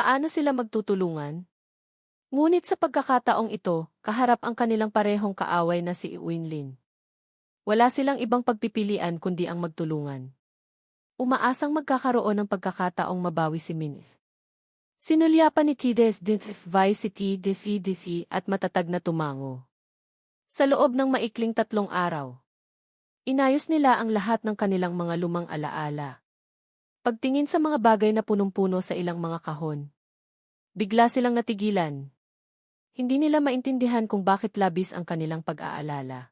Paano sila magtutulungan? Ngunit sa pagkakataong ito, kaharap ang kanilang parehong kaaway na si Winlin. Wala silang ibang pagpipilian kundi ang magtulungan. Umaasang magkakaroon ng pagkakataong mabawi si Minith. Sinulyapan ni Tides Dinth Vice City Disi at matatag na tumango. Sa loob ng maikling tatlong araw, inayos nila ang lahat ng kanilang mga lumang alaala. Pagtingin sa mga bagay na punong-puno sa ilang mga kahon, bigla silang natigilan. Hindi nila maintindihan kung bakit labis ang kanilang pag-aalala.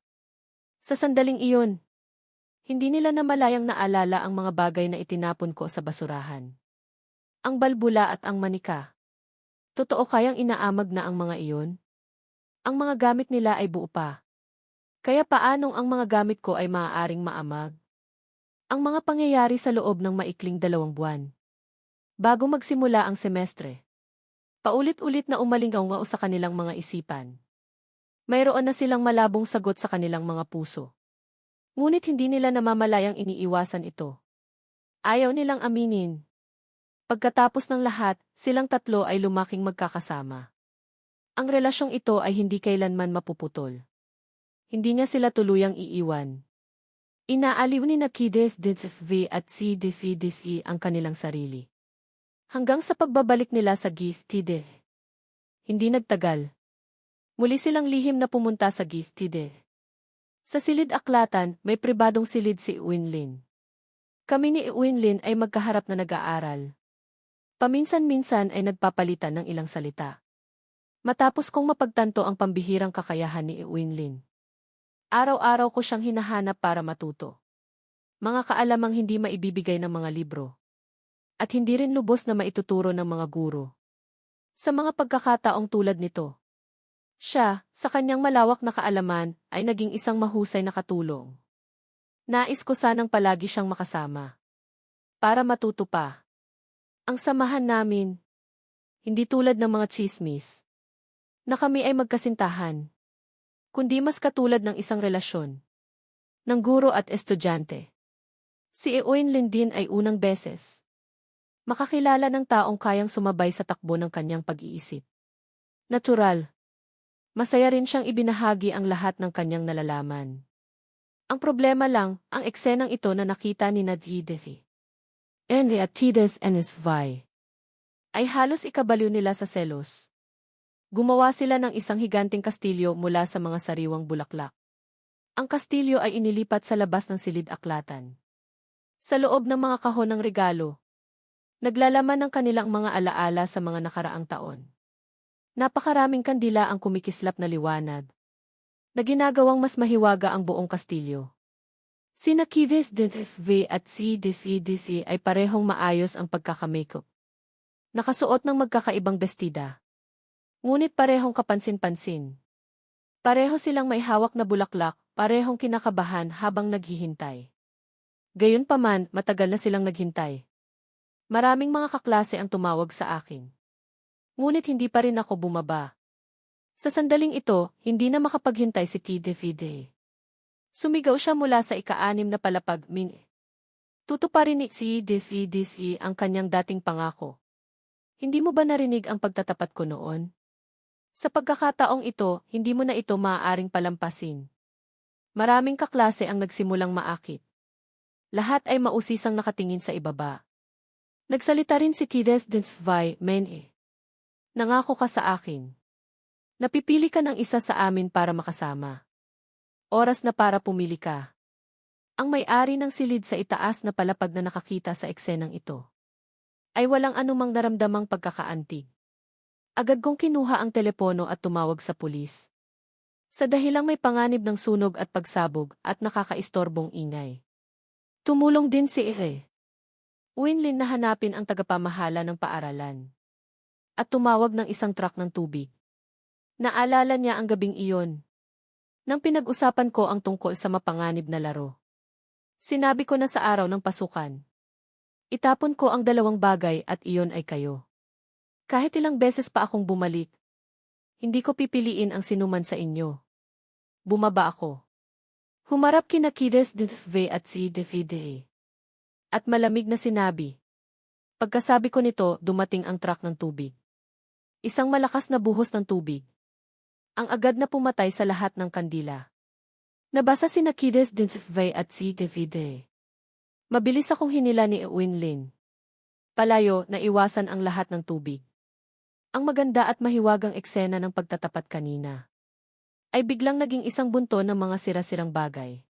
Sa sandaling iyon, hindi nila namalayang naalala ang mga bagay na itinapon ko sa basurahan. Ang balbula at ang manika. Totoo kayang inaamag na ang mga iyon? Ang mga gamit nila ay buo pa. Kaya paanong ang mga gamit ko ay maaaring maamag? Ang mga pangyayari sa loob ng maikling dalawang buwan. Bago magsimula ang semestre. Paulit-ulit na umalingaw sa kanilang mga isipan. Mayroon na silang malabong sagot sa kanilang mga puso. Ngunit hindi nila namamalayang iniiwasan ito. Ayaw nilang aminin. Pagkatapos ng lahat, silang tatlo ay lumaking magkakasama. Ang relasyong ito ay hindi kailanman mapuputol. Hindi niya sila tuluyang iiwan. Inaaliw ni Nakides DSFV at CDCDC ang kanilang sarili. Hanggang sa pagbabalik nila sa Giftide. Hindi nagtagal. Muli silang lihim na pumunta sa Giftide. Sa silid aklatan, may pribadong silid si Winlin. Kami ni Winlin ay magkaharap na nag-aaral. Paminsan-minsan ay nagpapalitan ng ilang salita. Matapos kong mapagtanto ang pambihirang kakayahan ni Winlin. Araw-araw ko siyang hinahanap para matuto. Mga kaalamang hindi maibibigay ng mga libro. At hindi rin lubos na maituturo ng mga guro. Sa mga pagkakataong tulad nito, siya, sa kanyang malawak na kaalaman, ay naging isang mahusay na katulong. Nais ko sanang palagi siyang makasama. Para matuto pa. Ang samahan namin, hindi tulad ng mga chismis na kami ay magkasintahan, kundi mas katulad ng isang relasyon ng guro at estudyante. Si Eoin Lindin ay unang beses makakilala ng taong kayang sumabay sa takbo ng kanyang pag-iisip. Natural. Masaya rin siyang ibinahagi ang lahat ng kanyang nalalaman. Ang problema lang, ang eksenang ito na nakita ni Nadhidethi. And the Atides and his Vi. Ay halos ikabaliw nila sa selos. Gumawa sila ng isang higanting kastilyo mula sa mga sariwang bulaklak. Ang kastilyo ay inilipat sa labas ng silid-aklatan. Sa loob ng mga kahon ng regalo, naglalaman ng kanilang mga alaala sa mga nakaraang taon. Napakaraming kandila ang kumikislap na liwanag, na ginagawang mas mahiwaga ang buong kastilyo. Sina Kives DFV at CDCDC ay parehong maayos ang pagkakamakeup. Nakasuot ng magkakaibang bestida. Ngunit parehong kapansin-pansin. Pareho silang may hawak na bulaklak, parehong kinakabahan habang naghihintay. Gayunpaman, matagal na silang naghintay. Maraming mga kaklase ang tumawag sa akin. Ngunit hindi pa rin ako bumaba. Sa sandaling ito, hindi na makapaghintay si Kide Fide. Sumigaw siya mula sa ika-anim na palapag, min. Tutuparin ni si DSE ang kanyang dating pangako. Hindi mo ba narinig ang pagtatapat ko noon? Sa pagkakataong ito, hindi mo na ito maaaring palampasin. Maraming kaklase ang nagsimulang maakit. Lahat ay mausisang nakatingin sa ibaba. Nagsalita rin si Tides Densvai, men eh. Nangako ka sa akin. Napipili ka ng isa sa amin para makasama. Oras na para pumili ka. Ang may-ari ng silid sa itaas na palapag na nakakita sa eksenang ito ay walang anumang naramdamang pagkakaantig. Agad kong kinuha ang telepono at tumawag sa pulis. Sa dahilang may panganib ng sunog at pagsabog at nakakaistorbong ingay. Tumulong din si Ire. Winlin na hanapin ang tagapamahala ng paaralan. At tumawag ng isang truck ng tubig. Naalala niya ang gabing iyon. Nang pinag-usapan ko ang tungkol sa mapanganib na laro. Sinabi ko na sa araw ng pasukan. Itapon ko ang dalawang bagay at iyon ay kayo. Kahit ilang beses pa akong bumalik, hindi ko pipiliin ang sinuman sa inyo. Bumaba ako. Humarap kina Kides Dve at si Defide. At malamig na sinabi. Pagkasabi ko nito, dumating ang truck ng tubig. Isang malakas na buhos ng tubig. Ang agad na pumatay sa lahat ng kandila. Nabasa si Nakides Dinsifvay at si Davide. Mabilis akong hinila ni Winlin. Palayo, naiwasan ang lahat ng tubig. Ang maganda at mahiwagang eksena ng pagtatapat kanina ay biglang naging isang bunto ng mga sira-sirang bagay.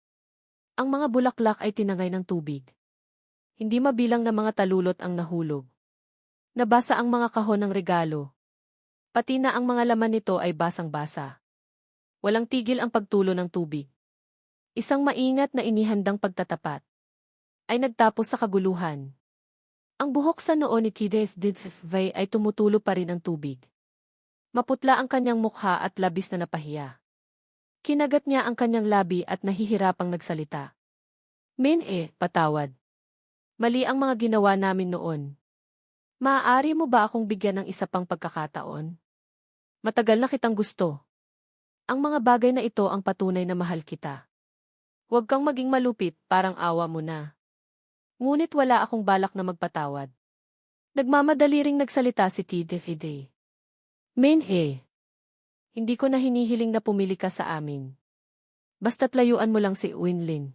Ang mga bulaklak ay tinangay ng tubig. Hindi mabilang na mga talulot ang nahulog. Nabasa ang mga kahon ng regalo. Pati na ang mga laman nito ay basang-basa. Walang tigil ang pagtulo ng tubig. Isang maingat na inihandang pagtatapat ay nagtapos sa kaguluhan. Ang buhok sa noo ni Tides Didfvay ay tumutulo pa rin ang tubig. Maputla ang kanyang mukha at labis na napahiya. Kinagat niya ang kanyang labi at nahihirapang nagsalita. Min eh, patawad. Mali ang mga ginawa namin noon. Maaari mo ba akong bigyan ng isa pang pagkakataon? Matagal na kitang gusto. Ang mga bagay na ito ang patunay na mahal kita. Huwag kang maging malupit, parang awa mo na. Ngunit wala akong balak na magpatawad. Nagmamadali ring nagsalita si Tide Fide. Menhe. Hindi ko na hinihiling na pumili ka sa amin. Basta't layuan mo lang si Winlin.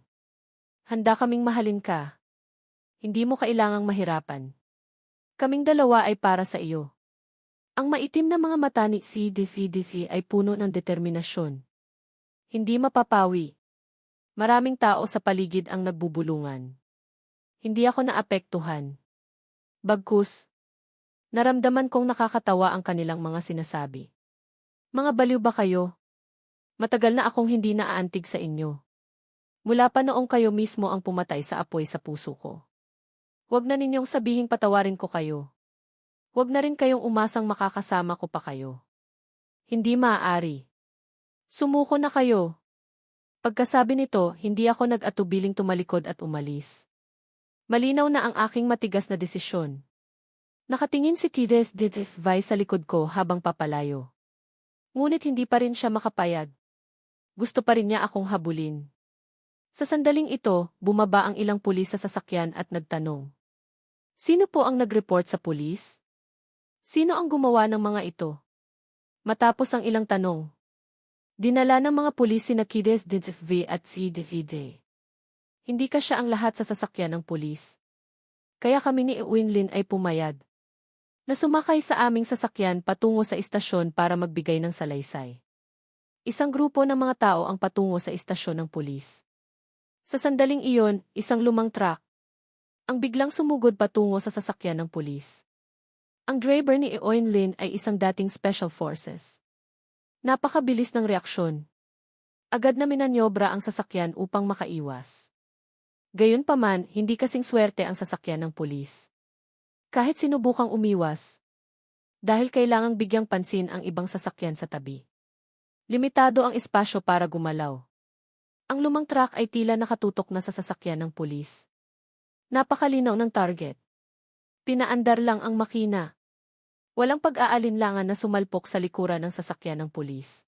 Handa kaming mahalin ka. Hindi mo kailangang mahirapan. Kaming dalawa ay para sa iyo. Ang maitim na mga mata ni si ay puno ng determinasyon. Hindi mapapawi. Maraming tao sa paligid ang nagbubulungan. Hindi ako naapektuhan. Bagkus, naramdaman kong nakakatawa ang kanilang mga sinasabi. Mga baliw ba kayo? Matagal na akong hindi naaantig sa inyo. Mula pa noong kayo mismo ang pumatay sa apoy sa puso ko. Huwag na ninyong sabihing patawarin ko kayo. Huwag na rin kayong umasang makakasama ko pa kayo. Hindi maaari. Sumuko na kayo. Pagkasabi nito, hindi ako nag-atubiling tumalikod at umalis. Malinaw na ang aking matigas na desisyon. Nakatingin si Tides Didifvay sa likod ko habang papalayo. Ngunit hindi pa rin siya makapayag. Gusto pa rin niya akong habulin. Sa sandaling ito, bumaba ang ilang pulis sa sasakyan at nagtanong. Sino po ang nag-report sa pulis? Sino ang gumawa ng mga ito? Matapos ang ilang tanong, dinala ng mga pulis si Nakides Didifvay at si Divide. Hindi ka siya ang lahat sa sasakyan ng pulis. Kaya kami ni Winlin ay pumayad. Na sumakay sa aming sasakyan patungo sa istasyon para magbigay ng salaysay. Isang grupo ng mga tao ang patungo sa istasyon ng pulis. Sa sandaling iyon, isang lumang truck. Ang biglang sumugod patungo sa sasakyan ng pulis. Ang driver ni Eoin Lin ay isang dating special forces. Napakabilis ng reaksyon. Agad na minanyobra ang sasakyan upang makaiwas. Gayunpaman, hindi kasing swerte ang sasakyan ng pulis. Kahit sinubukang umiwas, dahil kailangang bigyang pansin ang ibang sasakyan sa tabi. Limitado ang espasyo para gumalaw. Ang lumang truck ay tila nakatutok na sa sasakyan ng pulis. Napakalinaw ng target. Pinaandar lang ang makina. Walang pag-aalinlangan na sumalpok sa likuran ng sasakyan ng pulis.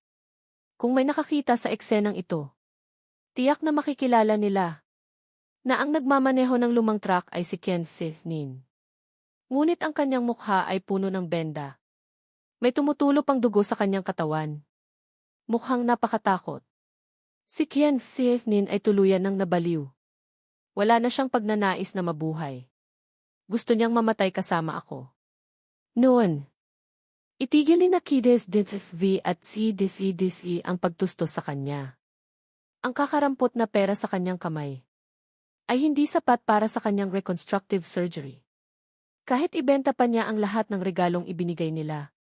Kung may nakakita sa eksenang ito, tiyak na makikilala nila na ang nagmamaneho ng lumang truck ay si Ken Sifnin. Ngunit ang kanyang mukha ay puno ng benda. May tumutulo pang dugo sa kanyang katawan. Mukhang napakatakot. Si Ken Sifnin ay tuluyan ng nabaliw. Wala na siyang pagnanais na mabuhay. Gusto niyang mamatay kasama ako. Noon, itigil ni Nakides DFV at CDCDC ang pagtustos sa kanya. Ang kakarampot na pera sa kanyang kamay ay hindi sapat para sa kanyang reconstructive surgery. Kahit ibenta pa niya ang lahat ng regalong ibinigay nila,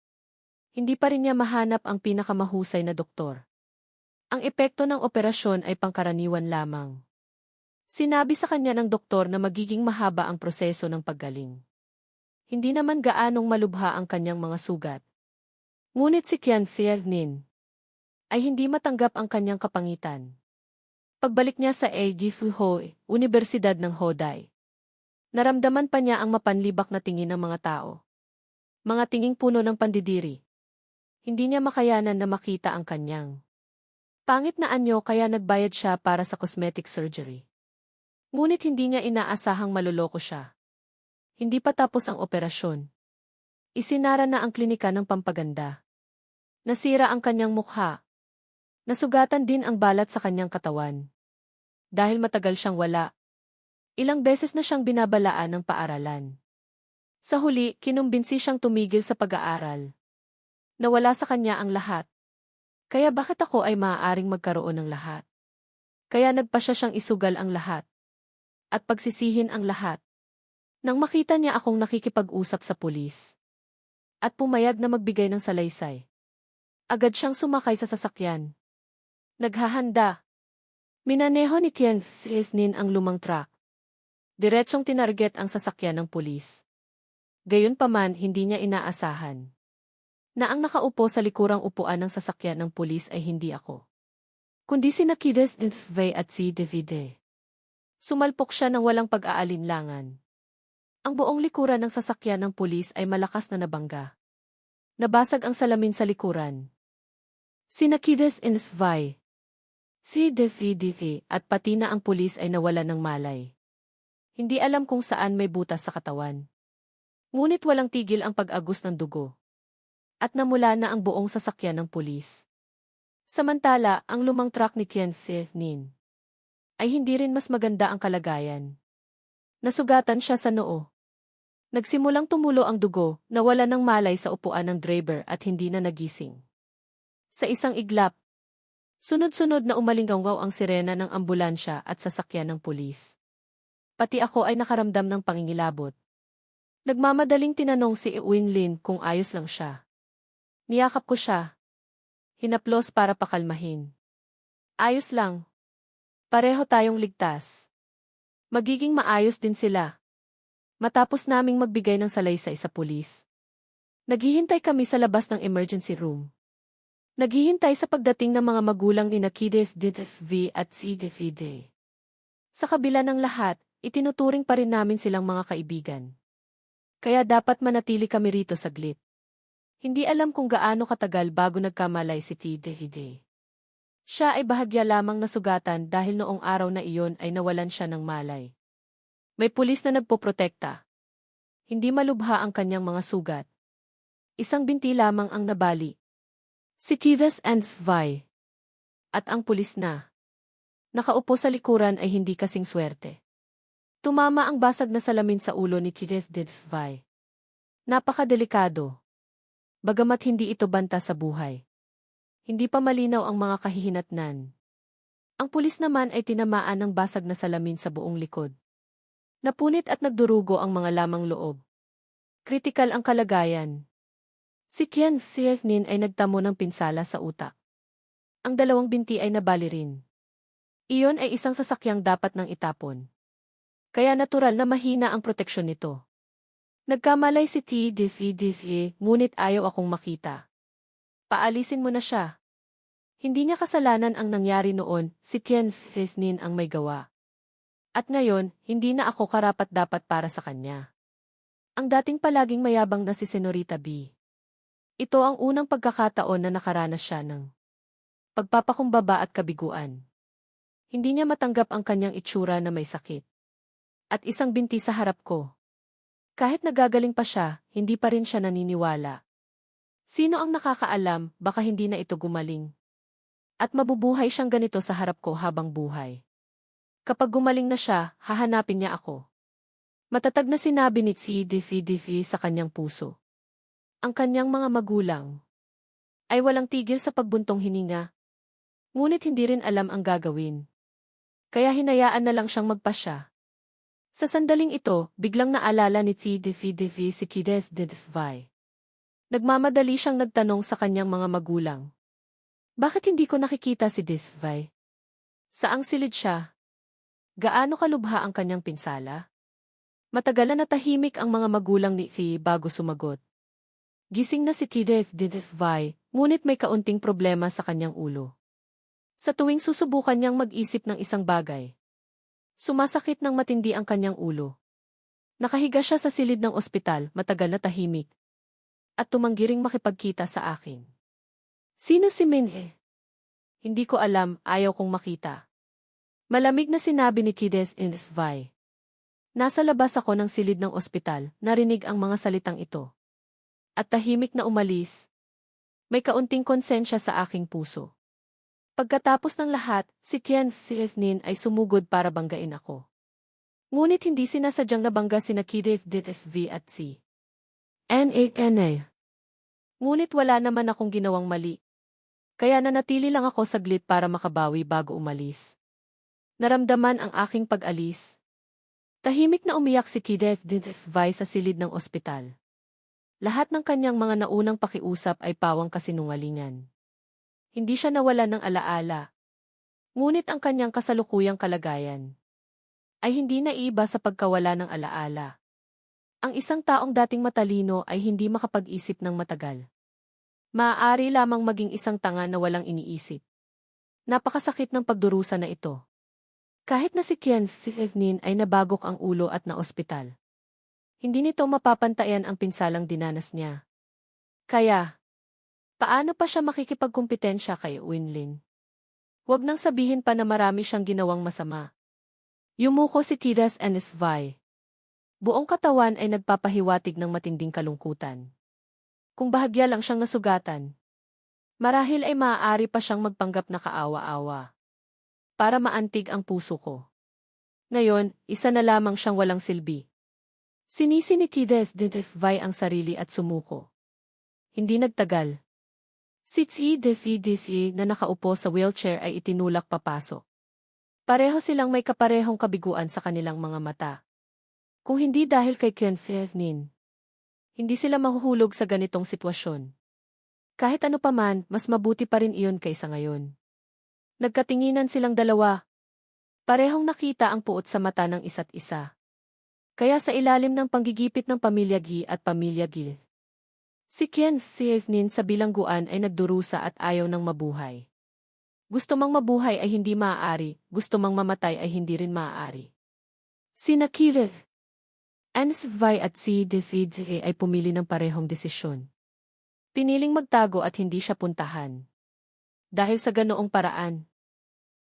hindi pa rin niya mahanap ang pinakamahusay na doktor. Ang epekto ng operasyon ay pangkaraniwan lamang. Sinabi sa kanya ng doktor na magiging mahaba ang proseso ng paggaling. Hindi naman gaanong malubha ang kanyang mga sugat. Ngunit si Kian Nin ay hindi matanggap ang kanyang kapangitan. Pagbalik niya sa Egifuho, Universidad ng Hoday. Naramdaman pa niya ang mapanlibak na tingin ng mga tao. Mga tinging puno ng pandidiri. Hindi niya makayanan na makita ang kanyang. Pangit na anyo kaya nagbayad siya para sa cosmetic surgery. Ngunit hindi niya inaasahang maluloko siya. Hindi pa tapos ang operasyon. Isinara na ang klinika ng pampaganda. Nasira ang kanyang mukha. Nasugatan din ang balat sa kanyang katawan. Dahil matagal siyang wala. Ilang beses na siyang binabalaan ng paaralan. Sa huli, kinumbinsi siyang tumigil sa pag-aaral. Nawala sa kanya ang lahat. Kaya bakit ako ay maaaring magkaroon ng lahat? Kaya nagpa siya siyang isugal ang lahat. At pagsisihin ang lahat. Nang makita niya akong nakikipag-usap sa pulis at pumayag na magbigay ng salaysay. Agad siyang sumakay sa sasakyan. Naghahanda. Minaneho ni Tien Nin ang lumang truck. Diretsong tinarget ang sasakyan ng pulis. Gayunpaman hindi niya inaasahan. Na ang nakaupo sa likurang upuan ng sasakyan ng pulis ay hindi ako. Kundi si Nakides Nthvay at si Davide. Sumalpok siya ng walang pag-aalinlangan. Ang buong likuran ng sasakyan ng pulis ay malakas na nabangga. Nabasag ang salamin sa likuran. Si Nakides Insvay, si Defi at pati na ang pulis ay nawala ng malay. Hindi alam kung saan may butas sa katawan. Ngunit walang tigil ang pag-agos ng dugo. At namula na ang buong sasakyan ng pulis. Samantala, ang lumang truck ni Ken Nin ay hindi rin mas maganda ang kalagayan. Nasugatan siya sa noo. Nagsimulang tumulo ang dugo, nawala ng malay sa upuan ng driver at hindi na nagising. Sa isang iglap, sunod-sunod na umalinggaw ang sirena ng ambulansya at sasakyan ng pulis. Pati ako ay nakaramdam ng pangingilabot. Nagmamadaling tinanong si Winlin kung ayos lang siya. Niyakap ko siya. Hinaplos para pakalmahin. Ayos lang. Pareho tayong ligtas. Magiging maayos din sila. Matapos naming magbigay ng salaysay sa pulis. Naghihintay kami sa labas ng emergency room. Naghihintay sa pagdating ng mga magulang ni Nakideth DFV at Defide. Sa kabila ng lahat, itinuturing pa rin namin silang mga kaibigan. Kaya dapat manatili kami rito saglit. Hindi alam kung gaano katagal bago nagkamalay si Tidehide. Siya ay bahagya lamang nasugatan dahil noong araw na iyon ay nawalan siya ng malay. May pulis na nagpoprotekta. Hindi malubha ang kanyang mga sugat. Isang binti lamang ang nabali. Si Tives and Vi. At ang pulis na. Nakaupo sa likuran ay hindi kasing swerte. Tumama ang basag na salamin sa ulo ni Tives Vi. Napakadelikado. Bagamat hindi ito banta sa buhay. Hindi pa malinaw ang mga kahihinatnan. Ang pulis naman ay tinamaan ng basag na salamin sa buong likod. Napunit at nagdurugo ang mga lamang loob. Kritikal ang kalagayan. Si Kian Siefnin ay nagtamo ng pinsala sa utak. Ang dalawang binti ay nabali rin. Iyon ay isang sasakyang dapat nang itapon. Kaya natural na mahina ang proteksyon nito. Nagkamalay si T. Disli Disli, ngunit ayaw akong makita. Paalisin mo na siya. Hindi niya kasalanan ang nangyari noon, si Tien Fisnin ang may gawa. At ngayon, hindi na ako karapat-dapat para sa kanya. Ang dating palaging mayabang na si Senorita B. Ito ang unang pagkakataon na nakaranas siya ng pagpapakumbaba at kabiguan. Hindi niya matanggap ang kanyang itsura na may sakit. At isang binti sa harap ko. Kahit nagagaling pa siya, hindi pa rin siya naniniwala. Sino ang nakakaalam, baka hindi na ito gumaling. At mabubuhay siyang ganito sa harap ko habang buhay. Kapag gumaling na siya, hahanapin niya ako. Matatag na sinabi ni Tsi Difi Difi sa kanyang puso. Ang kanyang mga magulang ay walang tigil sa pagbuntong hininga. Ngunit hindi rin alam ang gagawin. Kaya hinayaan na lang siyang magpasya. Sa sandaling ito, biglang naalala ni Tsi Difi Difi si Kides Didfai. Nagmamadali siyang nagtanong sa kanyang mga magulang. Bakit hindi ko nakikita si Disvai? Saang silid siya, Gaano kalubha ang kanyang pinsala? Matagalan na tahimik ang mga magulang ni Fi bago sumagot. Gising na si Tidef Didefvai, ngunit may kaunting problema sa kanyang ulo. Sa tuwing susubukan niyang mag-isip ng isang bagay, sumasakit ng matindi ang kanyang ulo. Nakahiga siya sa silid ng ospital, matagal na tahimik. At tumanggiring makipagkita sa akin. Sino si Minhe? Hindi ko alam, ayaw kong makita. Malamig na sinabi ni Kides Infvai. Nasa labas ako ng silid ng ospital, narinig ang mga salitang ito. At tahimik na umalis. May kaunting konsensya sa aking puso. Pagkatapos ng lahat, si Tian Nin ay sumugod para banggain ako. Ngunit hindi sinasadyang nabangga sina Kidif DFV at si NANA. Ngunit wala naman akong ginawang mali. Kaya nanatili lang ako saglit para makabawi bago umalis. Naramdaman ang aking pag-alis. Tahimik na umiyak si Kidef DFV sa silid ng ospital. Lahat ng kanyang mga naunang pakiusap ay pawang kasinungalingan. Hindi siya nawala ng alaala. Ngunit ang kanyang kasalukuyang kalagayan ay hindi naiba sa pagkawala ng alaala. Ang isang taong dating matalino ay hindi makapag-isip ng matagal. Maaari lamang maging isang tanga na walang iniisip. Napakasakit ng pagdurusa na ito. Kahit na si Kian Sifnin ay nabagok ang ulo at na ospital. Hindi nito mapapantayan ang pinsalang dinanas niya. Kaya, paano pa siya makikipagkumpetensya kay Winlin? Huwag nang sabihin pa na marami siyang ginawang masama. Yumuko si Tidas Enisvai. Buong katawan ay nagpapahiwatig ng matinding kalungkutan. Kung bahagya lang siyang nasugatan, marahil ay maaari pa siyang magpanggap na kaawa-awa. Para maantig ang puso ko. Ngayon, isa na lamang siyang walang silbi. Sinisi ni Tides Dintify ang sarili at sumuko. Hindi nagtagal. Si Tsi Defi na nakaupo sa wheelchair ay itinulak papasok. Pareho silang may kaparehong kabiguan sa kanilang mga mata. Kung hindi dahil kay Ken Fevnin, hindi sila mahuhulog sa ganitong sitwasyon. Kahit ano paman, mas mabuti pa rin iyon kaysa ngayon. Nagkatinginan silang dalawa. Parehong nakita ang puot sa mata ng isa't isa. Kaya sa ilalim ng panggigipit ng pamilya Gi at pamilya Gil. Si Ken Sihnin sa bilangguan ay nagdurusa at ayaw ng mabuhay. Gusto mang mabuhay ay hindi maaari, gusto mang mamatay ay hindi rin maaari. Si Nakire, Ansvai at si Defid ay pumili ng parehong desisyon. Piniling magtago at hindi siya puntahan. Dahil sa ganoong paraan,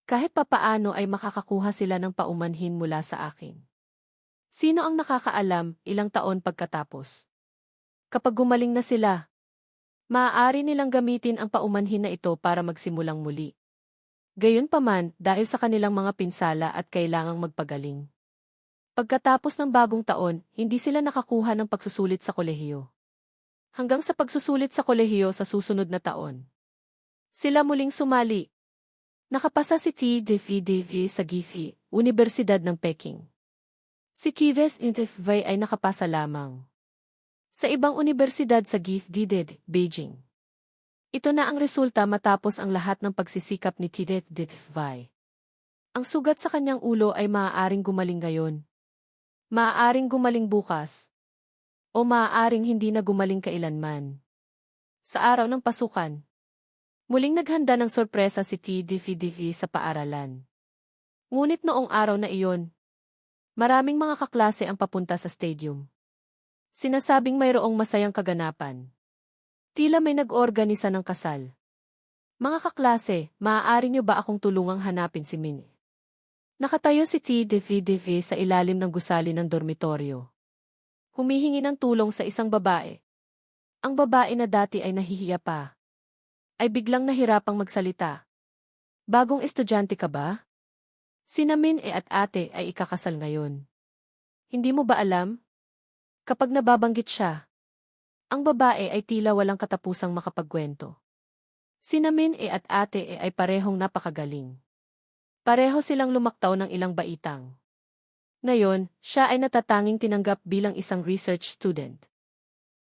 kahit papaano ay makakakuha sila ng paumanhin mula sa akin. Sino ang nakakaalam ilang taon pagkatapos? Kapag gumaling na sila, maaari nilang gamitin ang paumanhin na ito para magsimulang muli. Gayunpaman, dahil sa kanilang mga pinsala at kailangang magpagaling. Pagkatapos ng bagong taon, hindi sila nakakuha ng pagsusulit sa kolehiyo. Hanggang sa pagsusulit sa kolehiyo sa susunod na taon. Sila muling sumali. Nakapasa si T. Devi sa Gifi, Universidad ng Peking. Si Kives Intefvay ay nakapasa lamang. Sa ibang universidad sa Gifdided, Beijing. Ito na ang resulta matapos ang lahat ng pagsisikap ni Tidet Ditfvay. Ang sugat sa kanyang ulo ay maaaring gumaling ngayon. Maaaring gumaling bukas. O maaaring hindi na gumaling kailanman. Sa araw ng pasukan, muling naghanda ng sorpresa si TDVDV sa paaralan. Ngunit noong araw na iyon, Maraming mga kaklase ang papunta sa stadium. Sinasabing mayroong masayang kaganapan. Tila may nag-organisa ng kasal. Mga kaklase, maaari niyo ba akong tulungang hanapin si Minnie? Nakatayo si T. Devi sa ilalim ng gusali ng dormitoryo. Humihingi ng tulong sa isang babae. Ang babae na dati ay nahihiya pa. Ay biglang nahirapang magsalita. Bagong estudyante ka ba? Sina Min e at ate ay ikakasal ngayon. Hindi mo ba alam? Kapag nababanggit siya, ang babae ay tila walang katapusang makapagkwento. Sina Min e at ate e ay parehong napakagaling. Pareho silang lumaktaw ng ilang baitang. Ngayon, siya ay natatanging tinanggap bilang isang research student.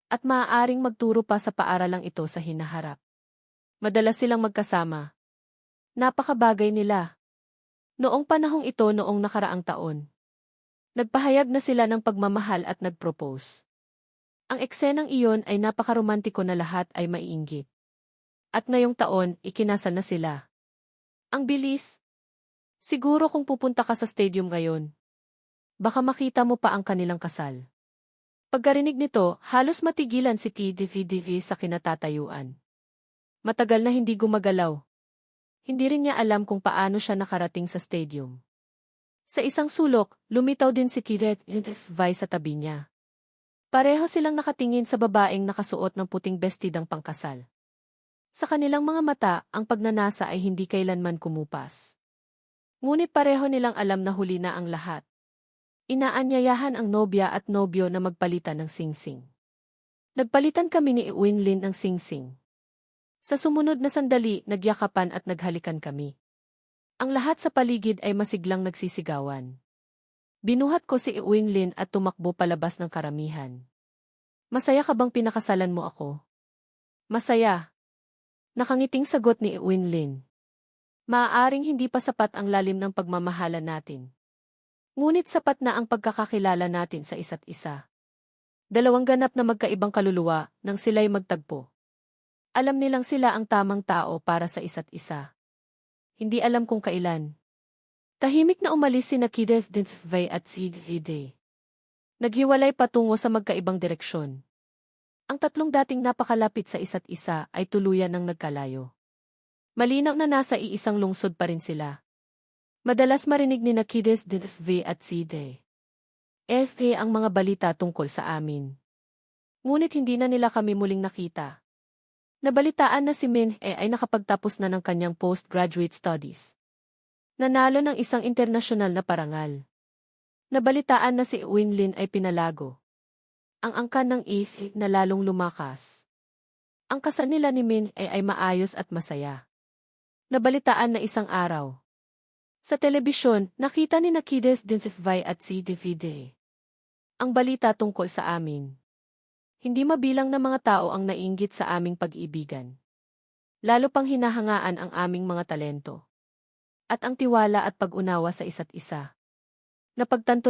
At maaaring magturo pa sa paaralang ito sa hinaharap. Madalas silang magkasama. Napakabagay nila. Noong panahong ito noong nakaraang taon. Nagpahayag na sila ng pagmamahal at nagpropose. Ang eksenang iyon ay napakaromantiko na lahat ay maiinggit. At ngayong taon, ikinasal na sila. Ang bilis. Siguro kung pupunta ka sa stadium ngayon, baka makita mo pa ang kanilang kasal. Pagkarinig nito, halos matigilan si TDVDV sa kinatatayuan. Matagal na hindi gumagalaw. Hindi rin niya alam kung paano siya nakarating sa stadium. Sa isang sulok, lumitaw din si Kiret Vi sa tabi niya. Pareho silang nakatingin sa babaeng nakasuot ng puting bestidang pangkasal. Sa kanilang mga mata, ang pagnanasa ay hindi kailanman kumupas. Ngunit pareho nilang alam na huli na ang lahat. Inaanyayahan ang nobya at nobyo na magpalitan ng singsing. Nagpalitan kami ni Winlin ng singsing. Sa sumunod na sandali, nagyakapan at naghalikan kami. Ang lahat sa paligid ay masiglang nagsisigawan. Binuhat ko si Winlin at tumakbo palabas ng karamihan. Masaya ka bang pinakasalan mo ako? Masaya. Nakangiting sagot ni Winlin. Maaaring hindi pa sapat ang lalim ng pagmamahala natin. Ngunit sapat na ang pagkakakilala natin sa isa't isa. Dalawang ganap na magkaibang kaluluwa nang sila'y magtagpo. Alam nilang sila ang tamang tao para sa isa't isa. Hindi alam kung kailan. Tahimik na umalis si Nakideth Dinsvay at si Hide. Naghiwalay patungo sa magkaibang direksyon. Ang tatlong dating napakalapit sa isa't isa ay tuluyan ng nagkalayo. Malinaw na nasa iisang lungsod pa rin sila. Madalas marinig ni Nakideth Dinsvay at si Hide. FA ang mga balita tungkol sa amin. Ngunit hindi na nila kami muling nakita. Nabalitaan na si Min E ay nakapagtapos na ng kanyang postgraduate studies. Nanalo ng isang internasyonal na parangal. Nabalitaan na si Winlin ay pinalago. Ang angkan ng Eve na lalong lumakas. Ang kasal nila ni Min E ay maayos at masaya. Nabalitaan na isang araw. Sa telebisyon, nakita ni Nakides Dinsifvay at si Divide. Ang balita tungkol sa amin. Hindi mabilang na mga tao ang nainggit sa aming pag-ibigan. Lalo pang hinahangaan ang aming mga talento. At ang tiwala at pag-unawa sa isa't isa. Napagtanto